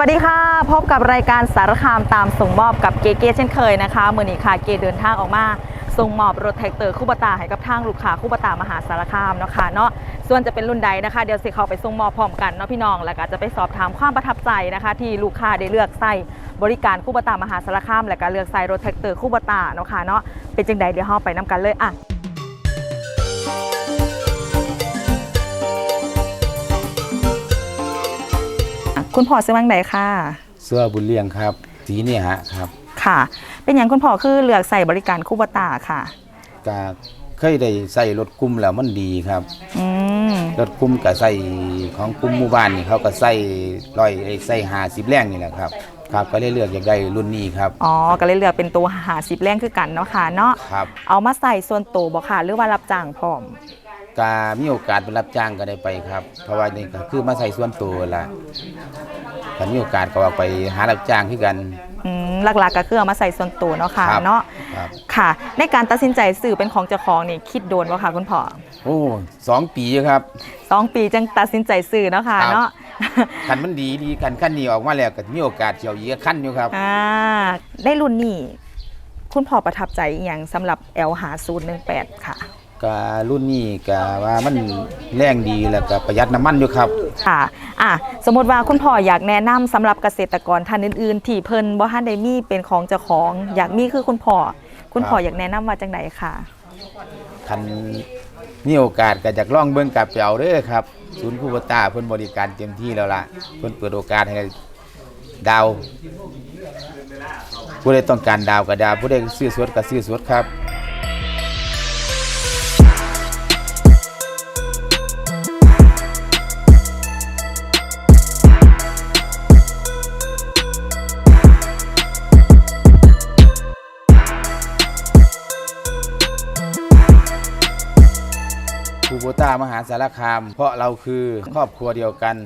วัสดีค่ะ พบกับรายการสารคามตามส่งมอบกับเกเกเช่นเคยนะคะมือนี้ค่ะเกเดินทางออกมาส่งมอบรถแท็กเตอร์คู่บตาให้กับทางลูกค้าคู่บตามหาสารคามเนาะค่ะเนาะส่วนจะเป็นรุ่นใดนะคะ เดี๋ยวสิเขาไปส่งมอบพร้อมกันเนาะพี่น้องแล้วก็จะไปสอบถามความประทับใจนะคะ ที่ลูกค้าได้เลือกใส่บริการคู่บตามหาสารคาม และก็เลือกใส่รถแท็กเตอร์คู่บตาเนาะค่ะเนาะเป็นจังใดเดี๋ยวเราไปนํกันเลยอะ คุณพ่อซื้อมังใดค่ะ เสื้อบุญเลียงครับ สีเนี่ยฮะครับ ค่ะ เป็นอย่างคุณพ่อคือเลือกใส่บริการคู่บตาค่ะก็เคยได้ใส่รถกลุ่มแล้วมันดีครับอืมรถกลุ่มก็ใส่ของกลุ่มหมู่บ้านนี่เขาก็ใส่ร้อยไอ้ใส่หาสิบแรงนี่แหละครับครับก็เลยเลือกอยากได้รุ่นนี้ครับอ๋อก็เลยเลือกเป็นตัวหาสิบแรงคือกันเนาะค่ะเนาะครับเอามาใส่ส่วนตัวบ่ค่ะหรือว่ารับจ้างพร้อม ก็มีโอกาสไปรับจ้างก็ได้ไปครับ เพราะว่านี่ก็คือมาใส่ส่วนตัวละถ้ามีโอกาสก็ออกไปหารับจ้างคือกัน อืมหลักๆก็คือเอามาใส่ส่วนตัวเนาะค่ะครับ เนาะครับ ค่ะ ในการตัดสินใจซื้อเป็นของเจ้าของนี่คิดโดนบ่ค่ะคุณพ่อโอ้สองปีครับ สองปีจังตัดสินใจซื้อเนาะค่ะครับ เนาะ คันมันดีดีคันขั้นนี้ออกมาแล้วก็มีโอกาสเฉียวเหยียขั้นอยู่ครับ อ่าได้รุ่นนี้ คุณพ่อประทับใจอหย่างสำหรับ L หา018ค่ะ ก็รุ่นนี้ก็ว่ามันแรงดีแล้วก็ประหยัดน้ำมันอยู่ครับ ค่ะอะสมมติว่าคุณพ่ออยากแนะนำสำหรับเกษตรกรท่านอื่นๆ ที่เพิ่นบ่ทันได้มีเป็นของเจ้าของ อยากมีคือคุณพ่อคุณพ่อครับอยากแนะนำว่าจังไดค่ะ คันมีโอกาสก็อยากลองเบิ่งกับเปียวเด้อครับ ศูนย์คูบตาเพิ่นบริการเต็มที่แล้วล่ะเพิ่นเปิดโอกาสให้ดาวผู้ใดต้องการดาวก็ดาวผู้ใดซื้อสดก็ซื้อสดครับ โบต้ามหาสารคาม เพราะเราคือครอบครัวเดียวกัน